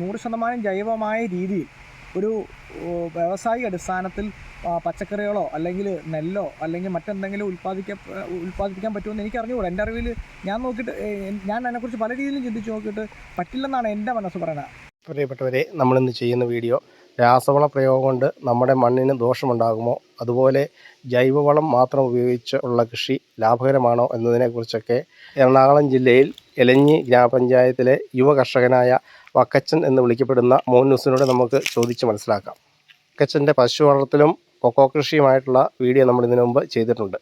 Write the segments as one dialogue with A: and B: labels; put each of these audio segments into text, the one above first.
A: നൂറ് ശതമാനം ജൈവമായ രീതിയിൽ ഒരു വ്യവസായിക അടിസ്ഥാനത്തിൽ പച്ചക്കറികളോ അല്ലെങ്കിൽ നെല്ലോ അല്ലെങ്കിൽ മറ്റെന്തെങ്കിലും ഉൽപ്പാദിക്ക ഉൽപ്പാദിപ്പിക്കാൻ പറ്റുമെന്ന് എനിക്ക് അറിഞ്ഞുകൂടാ എന്റെ അറിവിൽ ഞാൻ നോക്കിയിട്ട് ഞാൻ അതിനെക്കുറിച്ച് പല രീതിയിലും ചിന്തിച്ച് നോക്കിയിട്ട് പറ്റില്ലെന്നാണ് എന്റെ മനസ്സ് പറയുന്നത്.
B: പ്രിയപ്പെട്ടവരെ നമ്മളിന്ന് ചെയ്യുന്ന വീഡിയോ രാസവള പ്രയോഗം കൊണ്ട് നമ്മുടെ മണ്ണിന് ദോഷമുണ്ടാകുമോ? അതുപോലെ ജൈവവളം മാത്രം ഉപയോഗിച്ച് ഉള്ള കൃഷി ലാഭകരമാണോ എന്നതിനെക്കുറിച്ചൊക്കെ എറണാകുളം ജില്ലയിൽ എലഞ്ഞി ഗ്രാമപഞ്ചായത്തിലെ യുവ കർഷകനായ വക്കച്ചൻ എന്ന് വിളിക്കപ്പെടുന്ന മോൻ ന്യൂസിനോട് നമുക്ക് ചോദിച്ച് മനസ്സിലാക്കാം. വക്കച്ചന്റെ പശു വളർത്തലും കൊക്കോ കൃഷിയുമായിട്ടുള്ള വീഡിയോ നമ്മൾ ഇതിനു മുമ്പ് ചെയ്തിട്ടുണ്ട്.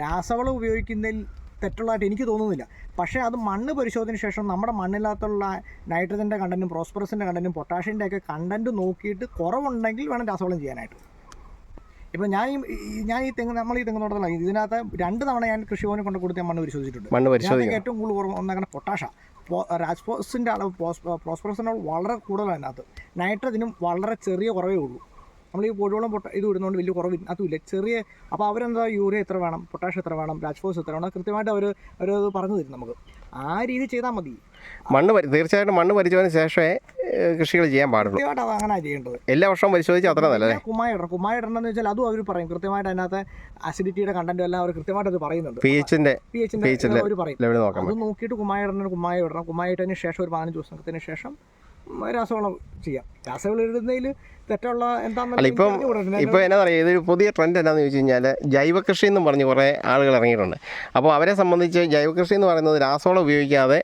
A: രാസവളം ഉപയോഗിക്കുന്നതിൽ തെറ്റുള്ളതായിട്ട് എനിക്ക് തോന്നുന്നില്ല. പക്ഷേ അത് മണ്ണ് പരിശോധന ശേഷം നമ്മുടെ മണ്ണിനകത്തുള്ള നൈട്രജന്റെ കണ്ടന്റും പ്രോസ്പെറസിന്റെ കണ്ടന്റും പൊട്ടാഷ്യന്റെ ഒക്കെ കണ്ടന്റ് നോക്കിയിട്ട് കുറവുണ്ടെങ്കിൽ വേണം രാസവളം ചെയ്യാനായിട്ട്. ഇപ്പം ഞാൻ ഈ ഞാൻ ഈ തെങ്ങ് നമ്മൾ ഈ തെങ്ങ് തോട്ടത്തില. ഇതിനകത്ത് രണ്ട് തവണ ഞാൻ കൃഷിഭവനെ കൊണ്ട് കൊടുത്ത് ഞാൻ മണ്ണ് പരിശോധിച്ചിട്ടുണ്ട്.
B: മണ്ണ് പരിശോധിക്കും
A: ഏറ്റവും കൂടുതൽ കുറവ് പൊട്ടാഷാ പൊട്ടാഷ രാജ്പോസിന്റെ അളവ് പ്രോസ്പെറസിന്റെ അളവ് വളരെ കൂടുതലാണ് അതിനകത്ത്. നൈട്രജനും വളരെ ചെറിയ കുറവേ ഉള്ളൂ. നമ്മൾ ഈ പൊടിവെള്ളം പൊട്ട ഇത് ഇടുന്നതുകൊണ്ട് വലിയ കുറവ് അതുമില്ല ചെറിയ അപ്പോൾ അവരെന്താ യൂറിയ എത്ര വേണം പൊട്ടാഷ് എത്ര വേണം രാജ്ഫോസ് എത്ര വേണം കൃത്യമായിട്ട് അവർ അവർ പറഞ്ഞു തരും നമുക്ക്. ആ രീതി ചെയ്താൽ മതി.
B: മണ്ണ് തീർച്ചയായിട്ടും മണ്ണ് പരിശോധന ശേഷമേ കൃഷികൾ ചെയ്യാൻ പാടുള്ളൂ.
A: അങ്ങനെ ചെയ്യേണ്ടത്.
B: എല്ലാ വർഷവും പരിശോധിച്ച് അത്ര
A: നല്ല കുമ്മായിടണം. കുമ്മായിടണമെന്ന് വെച്ചാൽ അതും അവർ പറയും. കൃത്യമായിട്ട് അതിനകത്ത് അസിഡിറ്റിയുടെ കണ്ടന്റ് എല്ലാം അവർ കൃത്യമായിട്ട് അത് പറയുന്നുണ്ട്.
B: പി എച്ചിന്റെ
A: പി എച്ചിന്റെ അവർ പറയും അത് നോക്കിയിട്ട് കുമ്മായിടണം കുമ്മായി ഇടണം കുമ്മായിട്ടതിന് ശേഷം ഒരു പതിനഞ്ച് ദിവസത്തിന് ശേഷം രാസവളം ചെയ്യാം. രാസവളം ഇടുന്നതിൽ തെറ്റുള്ള എന്താണെന്ന്
B: ഇപ്പം ഇപ്പോൾ എന്നാ പറയുക ഇതൊരു പുതിയ ട്രെൻഡ് എന്നാന്ന് ചോദിച്ചു കഴിഞ്ഞാൽ ജൈവ കൃഷി എന്നും പറഞ്ഞ് കുറേ ആളുകൾ ഇറങ്ങിയിട്ടുണ്ട്. അപ്പോൾ അവരെ സംബന്ധിച്ച് ജൈവകൃഷി എന്ന് പറയുന്നത് രാസവളം ഉപയോഗിക്കാതെ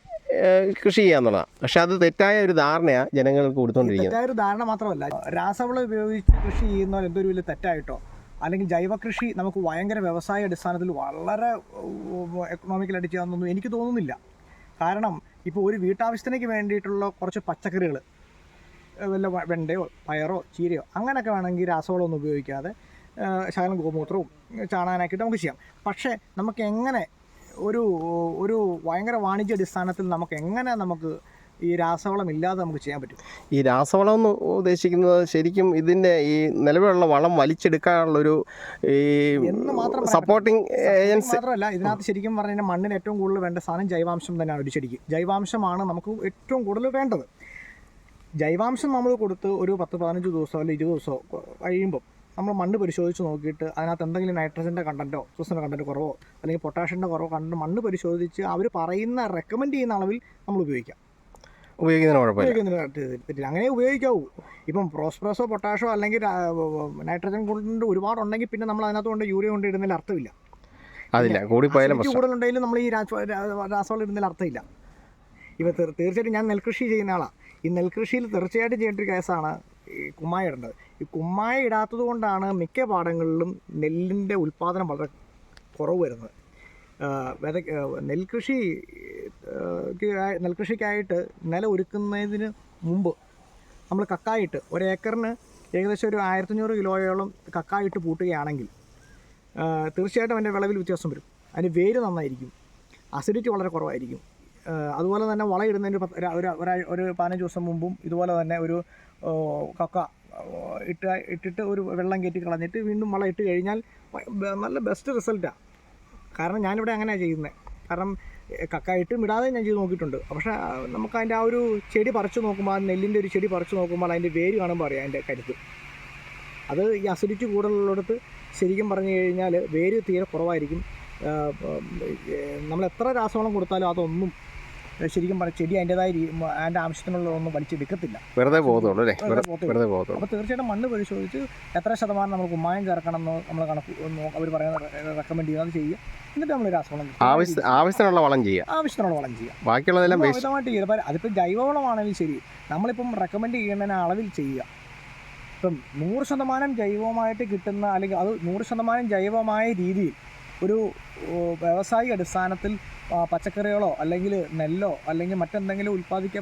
B: കൃഷി ചെയ്യാന്നുള്ളതാണ് പക്ഷെ അത് തെറ്റായ ഒരു ധാരണയാണ് ജനങ്ങൾക്ക് കൊടുത്തുകൊണ്ടിരിക്കുന്നത്
A: തെറ്റായ ഒരു ധാരണ മാത്രമല്ല രാസവളം ഉപയോഗിച്ച് കൃഷി ചെയ്യുന്നവർ എന്തൊരു വലിയ തെറ്റായിട്ടോ? അല്ലെങ്കിൽ ജൈവ കൃഷി നമുക്ക് ഭയങ്കര വ്യവസായ അടിസ്ഥാനത്തിൽ വളരെ എക്കണോമിക്കലായിട്ട് ചെയ്യാമെന്നൊന്നും എനിക്ക് തോന്നുന്നില്ല. കാരണം ഇപ്പോൾ ഒരു വീട്ടാവശ്യത്തിനേക്ക് വേണ്ടിയിട്ടുള്ള കുറച്ച് പച്ചക്കറികൾ വല്ല വെണ്ടയോ പയറോ ചീരയോ അങ്ങനെയൊക്കെ വേണമെങ്കിൽ രാസവളം ഒന്നും ഉപയോഗിക്കാതെ ശകലം ഗോമൂത്രവും ചാണാനാക്കിയിട്ട് നമുക്ക് ചെയ്യാം. പക്ഷേ നമുക്ക് എങ്ങനെ ഒരു ഒരു ഭയങ്കര വാണിജ്യ അടിസ്ഥാനത്തിൽ നമുക്ക് എങ്ങനെ നമുക്ക് ഈ രാസവളം ഇല്ലാതെ നമുക്ക് ചെയ്യാൻ പറ്റും?
B: ഈ രാസവളം എന്ന് ഉദ്ദേശിക്കുന്നത് ശരിക്കും ഇതിന്റെ ഈ നിലവിലുള്ള വളം വലിച്ചെടുക്കാനുള്ളൊരു ഈ സപ്പോർട്ടിങ് ഏജൻസി
A: മാത്രമല്ല ഇതിനകത്ത് ശരിക്കും പറഞ്ഞു കഴിഞ്ഞാൽ മണ്ണിന് ഏറ്റവും കൂടുതൽ വേണ്ട സാധനം ജൈവാംശം തന്നെയാണ് ഒരു ചെടിക്ക്. ജൈവാംശമാണ് നമുക്ക് ഏറ്റവും കൂടുതൽ വേണ്ടത്. ജൈവാംശം നമ്മൾ കൊടുത്ത് ഒരു പത്ത് പതിനഞ്ച് ദിവസമോ അല്ലെങ്കിൽ ഇരുപത് ദിവസമോ കഴിയുമ്പോൾ നമ്മൾ മണ്ണ് പരിശോധിച്ച് നോക്കിയിട്ട് അതിനകത്ത് എന്തെങ്കിലും നൈട്രജന്റെ കണ്ടന്റോ സൂസിന്റെ കണ്ടന്റ് കുറവോ അല്ലെങ്കിൽ പൊട്ടാഷ്യന്റെ കുറവോ കണ്ട് മണ്ണ് പരിശോധിച്ച് അവർ പറയുന്ന റെക്കമെൻഡ് ചെയ്യുന്ന അളവിൽ നമ്മൾ ഉപയോഗിക്കാം.
B: ഉപയോഗിക്കുന്നതിന് കുഴപ്പമില്ല.
A: ഉപയോഗിക്കുന്നതിന് തെറ്റില്ല അങ്ങനെ ഉപയോഗിക്കാവൂ. ഇപ്പം പ്രോസ്പ്രസോ പൊട്ടാഷോ അല്ലെങ്കിൽ നൈട്രജൻ കൊണ്ട് ഒരുപാടുണ്ടെങ്കിൽ പിന്നെ നമ്മൾ അതിനകത്ത് കൊണ്ട് യൂറിയ കൊണ്ട് ഇടുന്നതിൽ അർത്ഥമില്ല.
B: അതില്ല. കൂടിപ്പോയാലും
A: കൂടുതലുണ്ടെങ്കിലും നമ്മൾ ഈ രാസവളം ഇടുന്നതിൽ അർത്ഥമില്ല. ഇപ്പം തീർ- തീർച്ചയായിട്ടും ഞാൻ നെൽകൃഷി ചെയ്യുന്ന ആളാണ് ഈ നെൽകൃഷിയിൽ തീർച്ചയായിട്ടും ചെയ്യേണ്ട ഒരു കേസാണ് കുമ്മായ ഇടേണ്ടത് ഈ കുമ്മായ ഇടാത്തത് കൊണ്ടാണ് മിക്ക പാടങ്ങളിലും നെല്ലിന്റെ ഉൽപ്പാദനം വളരെ കുറവ് വരുന്നത്. വിത നെൽകൃഷി നെൽകൃഷിക്കായിട്ട് നില ഒരുക്കുന്നതിന് മുമ്പ് നമ്മൾ കക്കായിട്ട് ഒരു ഏക്കറിന് ഏകദേശം ഒരു ആയിരത്തഞ്ഞൂറ് കിലോയോളം കക്കായിട്ട് പൂട്ടുകയാണെങ്കിൽ തീർച്ചയായിട്ടും അതിന്റെ വിളവിൽ വ്യത്യാസം വരും. അതിന് വേര് നന്നായിരിക്കും. അസിഡിറ്റി വളരെ കുറവായിരിക്കും. അതുപോലെ തന്നെ വളയിടുന്നതിന് ഒരു ഒരു- പതിനഞ്ച് ദിവസം മുമ്പും ഇതുപോലെ തന്നെ ഒരു കക്ക ഇട്ട് ഇട്ടിട്ട് ഒരു വെള്ളം കയറ്റി കളഞ്ഞിട്ട് വീണ്ടും വളം ഇട്ട് കഴിഞ്ഞാൽ നല്ല ബെസ്റ്റ് റിസൾട്ടാണ് കാരണം ഞാനിവിടെ അങ്ങനെയാണ് ചെയ്യുന്നത് കാരണം എ, കക്ക ഇട്ടും ഇടാതെ ഞാൻ ചെയ്ത് നോക്കിയിട്ടുണ്ട്. പക്ഷേ നമുക്ക് അതിന്റെ ആ ഒരു ചെടി പറിച്ചു നോക്കുമ്പോൾ ആ നെല്ലിന്റെ ഒരു ചെടി പറിച്ചു നോക്കുമ്പോൾ അതിന്റെ വേര് കാണുമ്പോൾ അറിയാം അതിന്റെ കരുത്ത് അത് ഈ അസിഡിറ്റി കൂടുതലുള്ളിടത്ത് ശരിക്കും പറഞ്ഞു കഴിഞ്ഞാൽ വേര് തീരെ കുറവായിരിക്കും. നമ്മൾ എത്ര രാസവളം കൊടുത്താലും അതൊന്നും ശരിക്കും പറഞ്ഞ ചെടി അതിന്റെതായ അതിന്റെ ആവശ്യത്തിനുള്ള ഒന്നും വലിച്ചെടുക്കത്തില്ല
B: വെറുതെ പോകുന്നുള്ളൂ അല്ലേ?
A: വെറുതെ
B: പോകുന്നുള്ളൂ
A: അപ്പോൾ തീർച്ചയായിട്ടും മണ്ണ് പരിശോധിച്ച് എത്ര ശതമാനം നമ്മൾ കുമ്മായം ചേർക്കണം എന്ന് നമ്മൾ കണക്ക് അവർ പറയുന്ന റെക്കമെൻഡ് ചെയ്യുന്നത് ചെയ്യുക എന്നിട്ട് നമ്മൾ രാസവളം.
B: ആവശ്യത്തിനുള്ള വളം ചെയ്യുക
A: ആവശ്യത്തിനുള്ള വളം ചെയ്യുക
B: ബാക്കിയുള്ളതെല്ലാം
A: വിശദമായിട്ട് ചെയ്യുക അതിപ്പോൾ ജൈവവളമാണെങ്കിലും ശരി. നമ്മളിപ്പം റെക്കമെൻഡ് ചെയ്യുന്നതിന് അളവിൽ ചെയ്യുക. ഇപ്പം നൂറ് ശതമാനം ജൈവമായിട്ട് കിട്ടുന്ന അല്ലെങ്കിൽ അത് നൂറ് ശതമാനം ജൈവമായ രീതിയിൽ ഒരു വ്യവസായിക അടിസ്ഥാനത്തിൽ പച്ചക്കറികളോ അല്ലെങ്കിൽ നെല്ലോ അല്ലെങ്കിൽ മറ്റെന്തെങ്കിലും ഉൽപ്പാദിക്ക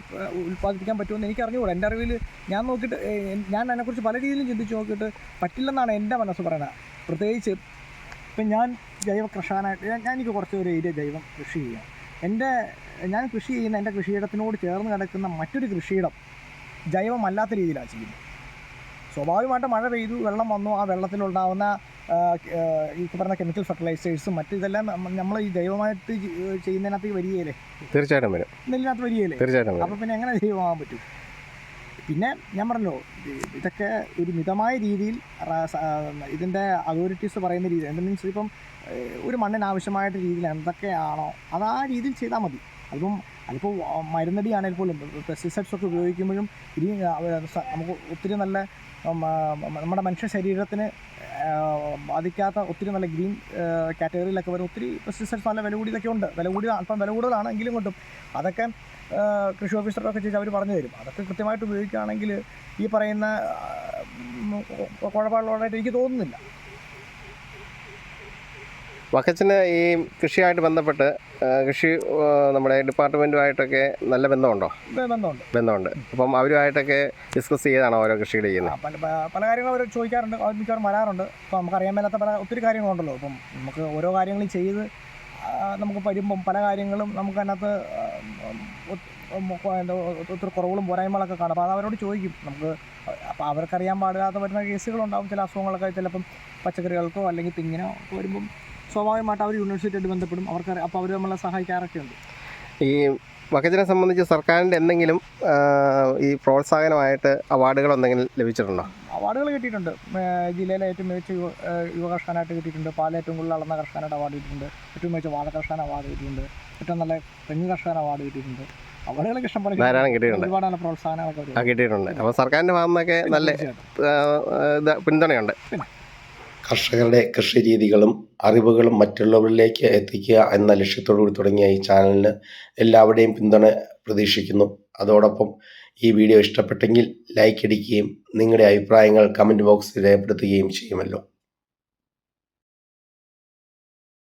A: ഉൽപ്പാദിപ്പിക്കാൻ പറ്റുമെന്ന് എനിക്ക് അറിഞ്ഞുകൂടാ എന്റെ അറിവിൽ ഞാൻ നോക്കിയിട്ട് ഞാൻ അതിനെക്കുറിച്ച് പല രീതിയിലും ചിന്തിച്ച് നോക്കിയിട്ട് പറ്റില്ലെന്നാണ് എന്റെ മനസ്സ് പറയുന്നത്. പ്രത്യേകിച്ച് ഇപ്പം ഞാൻ ജൈവ കൃഷകനായിട്ട് ഞാൻ എനിക്ക് കുറച്ച് ഒരു ഏരിയ ജൈവം കൃഷി ചെയ്യാം. എന്റെ ഞാൻ കൃഷി ചെയ്യുന്ന എന്റെ കൃഷിയിടത്തിനോട് ചേർന്ന് കിടക്കുന്ന മറ്റൊരു കൃഷിയിടം ജൈവമല്ലാത്ത രീതിയിലാണ് ചെയ്യുന്നത്. സ്വാഭാവികമായിട്ട് മഴ പെയ്തു വെള്ളം വന്നു ആ വെള്ളത്തിലുണ്ടാകുന്ന ഈ പറഞ്ഞ കെമിക്കൽ ഫെർട്ടിലൈസേഴ്സും മറ്റു ഇതെല്ലാം നമ്മൾ ഈ ജൈവമായിട്ട് ചെയ്യുന്നതിനകത്ത് വരികയില്ലേ
B: തീർച്ചയായിട്ടും വരും.
A: നെല്ലിനകത്ത് വരികയില്ലേ
B: തീർച്ചയായിട്ടും അപ്പം
A: അപ്പോൾ പിന്നെ എങ്ങനെ ജൈവമാകാൻ പറ്റും. പിന്നെ ഞാൻ പറഞ്ഞല്ലോ ഇതൊക്കെ ഒരു മിതമായ രീതിയിൽ ഇതിന്റെ അതോറിറ്റീസ് പറയുന്ന രീതി എന്താ മീൻസ് ഇപ്പം ഒരു മണ്ണിന് ആവശ്യമായിട്ട് രീതിയിൽ എന്തൊക്കെയാണോ അത് ആ രീതിയിൽ ചെയ്താൽ മതി. അതിപ്പം അതിപ്പോൾ മരുന്നടി ആണെങ്കിൽ പോലും പെസ്റ്റിസൈഡ്സ് ഒക്കെ ഉപയോഗിക്കുമ്പോഴും ഇനി നമുക്ക് ഒത്തിരി നല്ല നമ്മുടെ മനുഷ്യ ശരീരത്തിന് ബാധിക്കാത്ത ഒത്തിരി നല്ല ഗ്രീൻ കാറ്റഗറിയിലൊക്കെ വരും ഒത്തിരി പെസ്റ്റിസൈഡ്സ് നല്ല വില കൂടിയതൊക്കെ ഉണ്ട് വില കൂടിയ അല്പം വില കൂടുതലാണ് എങ്കിലും കൊണ്ടും അതൊക്കെ കൃഷി ഓഫീസറൊക്കെ ചെയ്ത് അവർ പറഞ്ഞു തരും അതൊക്കെ കൃത്യമായിട്ട് ഉപയോഗിക്കുകയാണെങ്കിൽ ഈ പറയുന്ന കുഴപ്പമുള്ളതായിട്ട് എനിക്ക് തോന്നുന്നില്ല
B: വക്കച്ചന് ഈ കൃഷിയായിട്ട് ബന്ധപ്പെട്ട് കൃഷി നമ്മുടെ ഡിപ്പാർട്ട്മെന്റുമായിട്ടൊക്കെ നല്ല ബന്ധമുണ്ടോ?
A: ബന്ധമുണ്ട്.
B: ബന്ധമുണ്ട്. അപ്പം അവരുമായിട്ടൊക്കെ ഡിസ്കസ് ചെയ്താണോ ഓരോ കൃഷികൾ ചെയ്യുന്നത്.
A: പല പല കാര്യങ്ങളും അവർ ചോദിക്കാറുണ്ട്. അവർ മിക്കവാറും വരാറുണ്ട്. അപ്പം നമുക്ക് അറിയാൻ മേലാത്ത പല ഒത്തിരി കാര്യങ്ങളുണ്ടല്ലോ. അപ്പം നമുക്ക് ഓരോ കാര്യങ്ങളും ചെയ്ത് നമുക്ക് വരുമ്പം പല കാര്യങ്ങളും നമുക്ക് അതിനകത്ത് ആ, ഒ- ഉം, എന്താ, ഒത്തിരി കുറവുകളും പോരായ്മകളൊക്കെ കാണും. അപ്പോൾ അത് അവരോട് ചോദിക്കും. നമുക്ക് അപ്പോൾ അവർക്കറിയാൻ പാടില്ലാത്ത വരുന്ന കേസുകളുണ്ടാവും. ചില അസുഖങ്ങളൊക്കെ ചിലപ്പം പച്ചക്കറികൾക്കോ അല്ലെങ്കിൽ തെങ്ങിനോ ഒക്കെ വരുമ്പം സ്വാഭാവികമായിട്ട് അവർ യൂണിവേഴ്സിറ്റിയായിട്ട് ബന്ധപ്പെടും. അവർക്ക് അപ്പോൾ അവർ നമ്മളെ സഹായിക്കാറൊക്കെ ഉണ്ട്
B: ഈ വകജനെ സംബന്ധിച്ച് സർക്കാരിന്റെ എന്തെങ്കിലും ഈ പ്രോത്സാഹനമായിട്ട് അവാർഡുകൾ എന്തെങ്കിലും ലഭിച്ചിട്ടുണ്ടോ?
A: അവാർഡുകൾ കിട്ടിയിട്ടുണ്ട്. ജില്ലയിലെ ഏറ്റവും മികച്ച യുവ യുവ കർഷകനായിട്ട് കിട്ടിയിട്ടുണ്ട്. പാൽ ഏറ്റവും കൂടുതൽ അളന്ന കർഷകനായിട്ട് അവാർഡ് കിട്ടിയിട്ടുണ്ട്. ഏറ്റവും മികച്ച വാഴ കർഷകൻ അവാർഡ് കിട്ടിയിട്ടുണ്ട്. ഏറ്റവും നല്ല തെങ്ങ് കർഷകൻ അവാർഡ് കിട്ടിയിട്ടുണ്ട്. അവാർഡുകളൊക്കെ ഇഷ്ടം പോലെ
B: ധാരാളം കിട്ടിയിട്ടുണ്ട്.
A: ഒരുപാട് നല്ല പ്രോത്സാഹനങ്ങളൊക്കെ
B: ആ കിട്ടിയിട്ടുണ്ട്. അപ്പോൾ സർക്കാരിന്റെ ഭാഗത്തൊക്കെ നല്ല പിന്തുണയുണ്ട്. കർഷകരുടെ കൃഷി രീതികളും അറിവുകളും മറ്റുള്ളവരിലേക്ക് എത്തിക്കുക എന്ന ലക്ഷ്യത്തോടുകൂടി തുടങ്ങിയ ഈ ചാനലിന് എല്ലാവരുടെയും പിന്തുണ പ്രതീക്ഷിക്കുന്നു. അതോടൊപ്പം ഈ വീഡിയോ ഇഷ്ടപ്പെട്ടെങ്കിൽ ലൈക്ക് അടിക്കുകയും നിങ്ങളുടെ അഭിപ്രായങ്ങൾ കമന്റ് ബോക്സിൽ രേഖപ്പെടുത്തുകയും ചെയ്യുമല്ലോ.